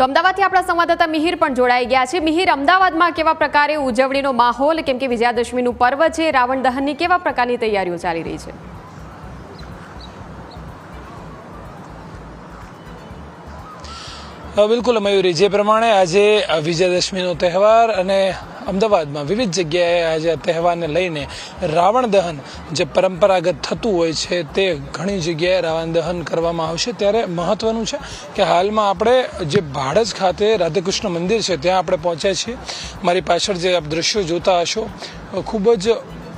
તો અમદાવાદથી આપણા સંવાદદાતા મિહિર પણ જોડાઈ ગયા છે. મિહિર, અમદાવાદમાં કેવા પ્રકારે ઉજવણીનો માહોલ કેમ કે વિજયાદશમીનું પર્વ છે, રાવણ દહનની કેવા પ્રકારની તૈયારીઓ ચાલી રહી છે? બિલકુલ, મયુરી. જે પ્રમાણે આજે વિજયાદશમીનો તહેવાર અને અમદાવાદમાં વિવિધ જગ્યાએ આજે તહેવારને લઈને રાવણ દહન જે પરંપરાગત થતું હોય છે તે ઘણી જગ્યાએ રાવણ દહન કરવામાં આવશે. ત્યારે મહત્વનું છે કે હાલમાં આપણે જે ભાડજ ખાતે રાધાકૃષ્ણ મંદિર છે, ત્યાં આપણે પહોંચ્યા છીએ. મારી પાછળ જે આપ દ્રશ્યો જોતા હશો, ખૂબ જ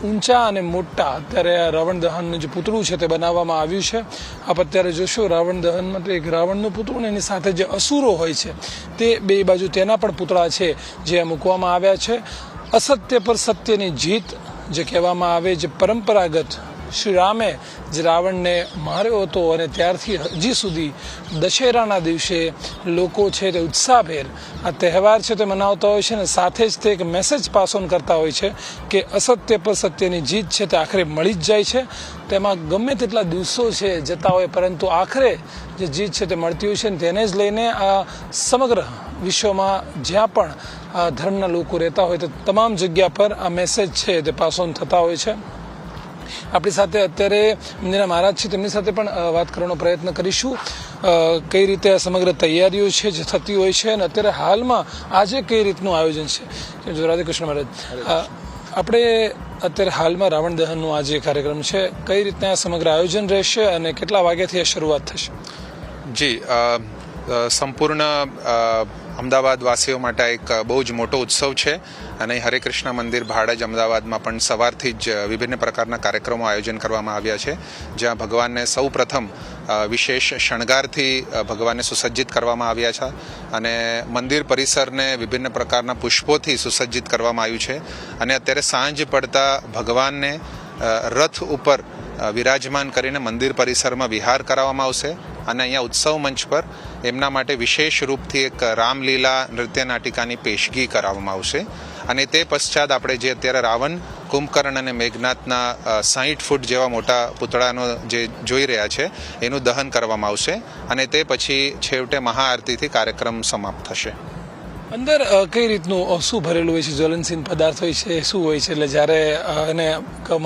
ઊંચા અને મોટા. અત્યારે આ રાવણ દહનનું જે પૂતળું છે તે બનાવવામાં આવ્યું છે. આપ અત્યારે જોશો, રાવણ દહનમાં તો એક રાવણનું પૂતળું ને એની સાથે જે અસુરો હોય છે, તે બે બાજુ તેના પણ પૂતળા છે જે મૂકવામાં આવ્યા છે. અસત્ય પર સત્યની જીત જે કહેવામાં આવે, જે પરંપરાગત શ્રી રામે જે રાવણને માર્યો હતો અને ત્યારથી હજી સુધી દશેરાના દિવસે લોકો છે તે ઉત્સાહભેર આ તહેવાર છે તે મનાવતા હોય છે અને સાથે જ તે એક મેસેજ પાસ ઓન કરતા હોય છે કે અસત્ય પર સત્યની જીત છે તે આખરે મળી જ જાય છે. તેમાં ગમે તેટલા દિવસો છે જતા હોય, પરંતુ આખરે જે જીત છે તે મળતી હોય છે અને તેને જ લઈને આ સમગ્ર વિશ્વમાં જ્યાં પણ આ ધર્મના લોકો રહેતા હોય, તો તમામ જગ્યા પર આ મેસેજ છે તે પાસ ઓન થતા હોય છે. આપણી સાથે અત્યારે મંદિરના મહારાજ છે, તેમની સાથે પણ વાત કરવાનો પ્રયત્ન કરીશું. કઈ રીતે આ સમગ્ર તૈયારીઓ છે, જે થતી હોય છે અને અત્યારે હાલમાં આજે કઈ રીતનું આયોજન છે? જો રાધે કૃષ્ણ મહારાજ આપણે અત્યારે હાલમાં રાવણ દહનનો આજે કાર્યક્રમ છે. કઈ રીતના આ સમગ્ર આયોજન રહેશે અને કેટલા વાગ્યાથી આ શરૂઆત થશે? જી સંપૂર્ણ અમદાવાદ વાસીઓ માટે એક બહુ જ મોટો ઉત્સવ છે. અને હરે કૃષ્ણ મંદિર ભાડજ અમદાવાદમાં પણ સવારથી જ વિભિન્ન પ્રકારના કાર્યક્રમો આયોજન કરવામાં આવ્યા છે. જ્યાં ભગવાનને સૌ પ્રથમ વિશેષ શણગારથી ભગવાનને સુસજ્જિત કરવામાં આવ્યા છે. અને મંદિર પરિસરને વિભિન્ન પ્રકારના પુષ્પોથી સુસજ્જિત કરવામાં આવ્યું છે. અને અત્યારે સાંજ પડતા ભગવાનને રથ ઉપર વિરાજમાન કરીને મંદિર પરિસરમાં વિહાર કરાવવામાં આવશે. અને અહીંયા ઉત્સવ મંચ પર એમના માટે વિશેષ રૂપથી એક રામલીલા નૃત્ય નાટિકાની પેશગી કરાવવામાં આવશે. અને તે પશ્ચાત આપણે જે અત્યારે રાવણ, કુંભકર્ણ અને મેઘનાથના સાહીઠ ફૂટ જેવા મોટા પૂતળાનો જે જોઈ રહ્યા છે, એનું દહન કરવામાં આવશે. અને તે પછી છેવટે મહાઆરતીથી કાર્યક્રમ સમાપ્ત થશે. અંદર કઈ રીતનું શું ભરેલું હોય છે? જ્વલનશીલ પદાર્થ હોય છે શું હોય છે? એટલે જ્યારે એને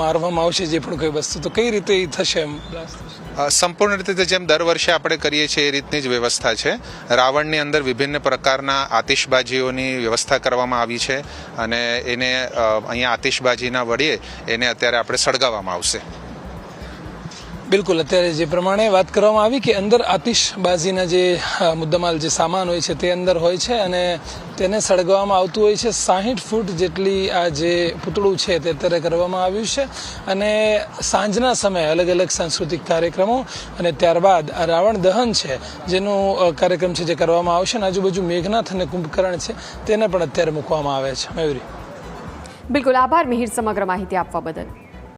મારવામાં આવશે જે પણ કોઈ વસ્તુ તો કઈ રીતે ઈ થશે એમ? સંપૂર્ણ રીતે જેમ દર વર્ષે આપણે કરીએ છીએ એ રીતની જ વ્યવસ્થા છે. રાવણની અંદર વિભિન્ન પ્રકારના આતિશબાજીઓની વ્યવસ્થા કરવામાં આવી છે અને એને અહીંયા આતિશબાજીના વડીએ એને અત્યારે આપણે સળગાવવામાં આવશે. બિલકુલ. અત્યારે જે પ્રમાણે વાત કરવામાં આવી કે અંદર આતિશબાજીના જે મુદ્દામાલ જે સામાન હોય છે તે અંદર હોય છે અને તેને સળગાવવામાં આવતું હોય છે. સાહીઠ ફૂટ જેટલી આ જે પૂતળું છે તે અત્યારે કરવામાં આવ્યું છે અને સાંજના સમયે અલગ અલગ સાંસ્કૃતિક કાર્યક્રમો અને ત્યારબાદ આ રાવણ દહન છે જેનું કાર્યક્રમ છે જે કરવામાં આવશે અને આજુબાજુ મેઘનાથ અને કુંભકર્ણ છે તેને પણ અત્યારે મૂકવામાં આવે છે. મયુરી. બિલકુલ. આભાર. મિહિર સમગ્ર માહિતી આપવા બદલ.